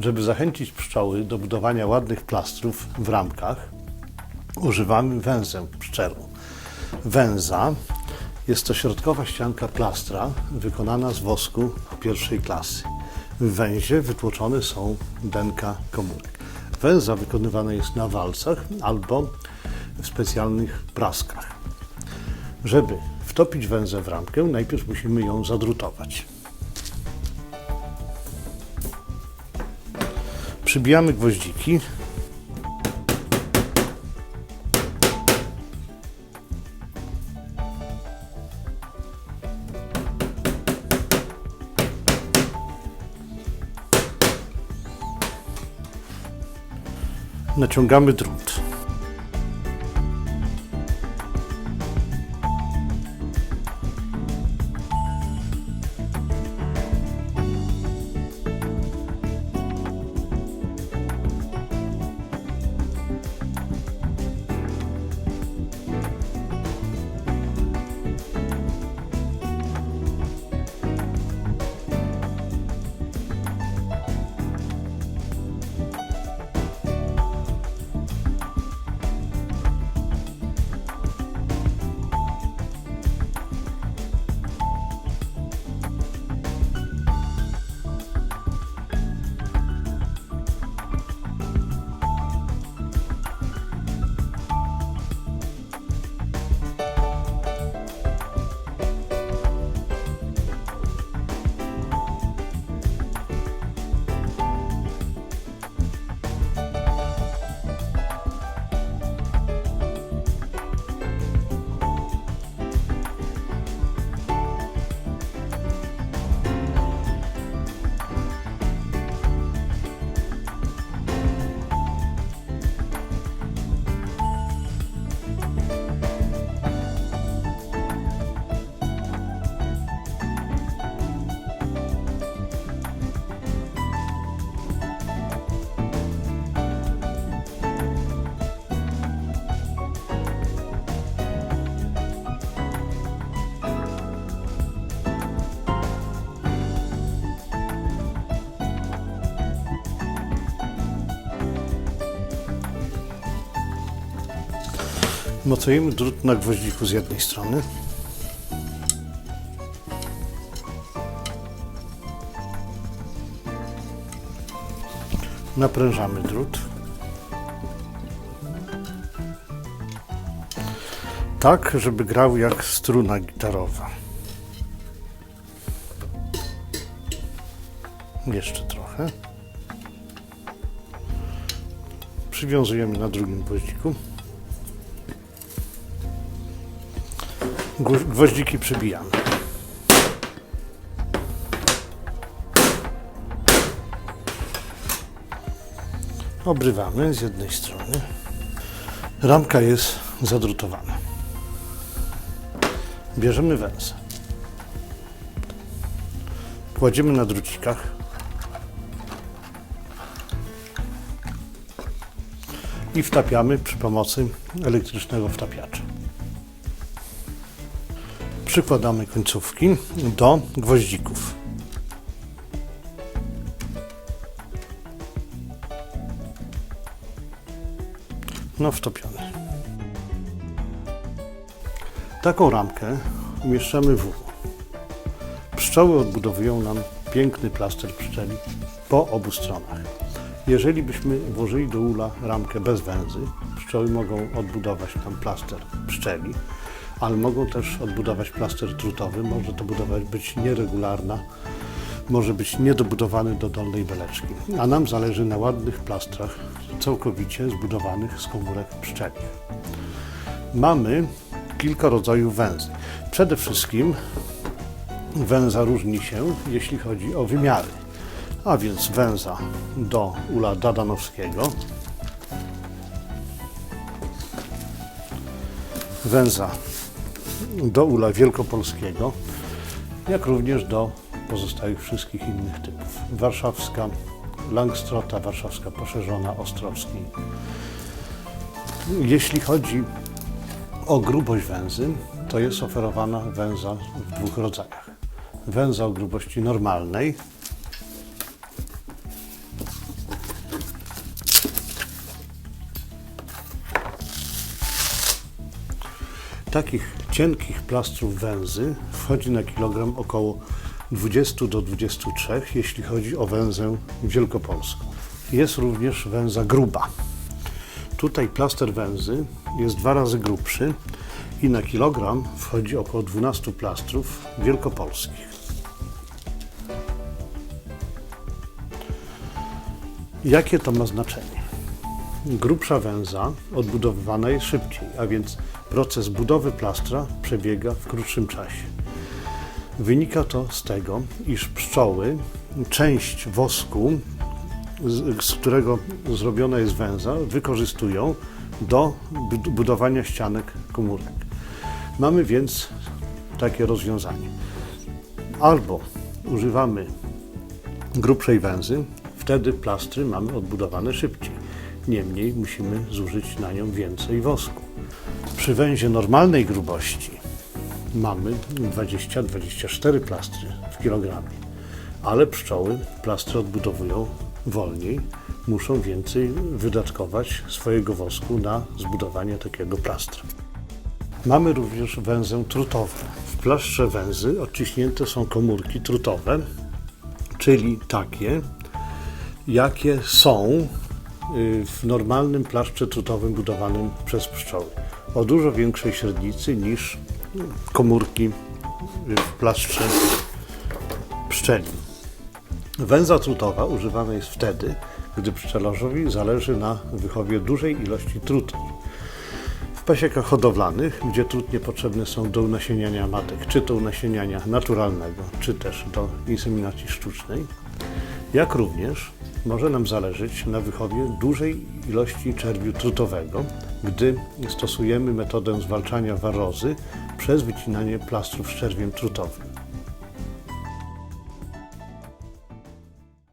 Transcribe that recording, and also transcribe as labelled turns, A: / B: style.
A: Żeby zachęcić pszczoły do budowania ładnych plastrów w ramkach, używamy węzeł pszczelą. Węza jest to środkowa ścianka plastra wykonana z wosku pierwszej klasy. W węzie wytłoczone są denka komórek. Węza wykonywana jest na walcach albo w specjalnych praskach. Żeby wtopić węzę w ramkę, najpierw musimy ją zadrutować. Przybijamy gwoździki. Naciągamy drut. Mocujemy drut na gwoździku z jednej strony. Naprężamy drut. Tak, żeby grał jak struna gitarowa. Jeszcze trochę. Przywiązujemy na drugim gwoździku. Gwoździki przybijamy. Obrywamy z jednej strony. Ramka jest zadrutowana. Bierzemy węzę. Kładziemy na drucikach. I wtapiamy przy pomocy elektrycznego wtapiacza. Przykładamy końcówki do gwoździków. No wtopiony. Taką ramkę umieszczamy w ulu. Pszczoły odbudowują nam piękny plaster pszczeli po obu stronach. Jeżeli byśmy włożyli do ula ramkę bez węzy, pszczoły mogą odbudować tam plaster pszczeli, ale mogą też odbudować plaster drutowy. Może to budowa być nieregularna, może być niedobudowany do dolnej beleczki. A nam zależy na ładnych plastrach całkowicie zbudowanych z komórek pszczelich. Mamy kilka rodzajów węzy. Przede wszystkim węza różni się, jeśli chodzi o wymiary. A więc węza do ula dadanowskiego, węza do ula wielkopolskiego, jak również do pozostałych wszystkich innych typów. Warszawska, Langstrota, warszawska poszerzona, ostrowski. Jeśli chodzi o grubość węzy, to jest oferowana węza w dwóch rodzajach. Węza o grubości normalnej, takich cienkich plastrów węzy wchodzi na kilogram około 20 do 23, jeśli chodzi o węzę wielkopolską. Jest również węza gruba. Tutaj plaster węzy jest dwa razy grubszy i na kilogram wchodzi około 12 plastrów wielkopolskich. Jakie to ma znaczenie? Grubsza węza odbudowywana jest szybciej, a więc proces budowy plastra przebiega w krótszym czasie. Wynika to z tego, iż pszczoły część wosku, z, którego zrobiona jest węza, wykorzystują do bud- budowania ścianek komórek. Mamy więc takie rozwiązanie. Albo używamy grubszej węzy, wtedy plastry mamy odbudowane szybciej. Niemniej musimy zużyć na nią więcej wosku. Przy węzie normalnej grubości mamy 20-24 plastry w kilogramie, ale pszczoły plastry odbudowują wolniej, muszą więcej wydatkować swojego wosku na zbudowanie takiego plastra. Mamy również węzę trutową. W plastrze węzy odciśnięte są komórki trutowe, czyli takie, jakie są w normalnym plaszcze trutowym budowanym przez pszczoły. O dużo większej średnicy niż komórki w plaszcze pszczeli. Węza trutowa używana jest wtedy, gdy pszczelarzowi zależy na wychowie dużej ilości trutni. W pasiekach hodowlanych, gdzie trutnie potrzebne są do unasieniania matek, czy to unasieniania naturalnego, czy też do inseminacji sztucznej, jak również może nam zależeć na wychowie dużej ilości czerwiu trutowego, gdy stosujemy metodę zwalczania warozy przez wycinanie plastrów z czerwiem trutowym.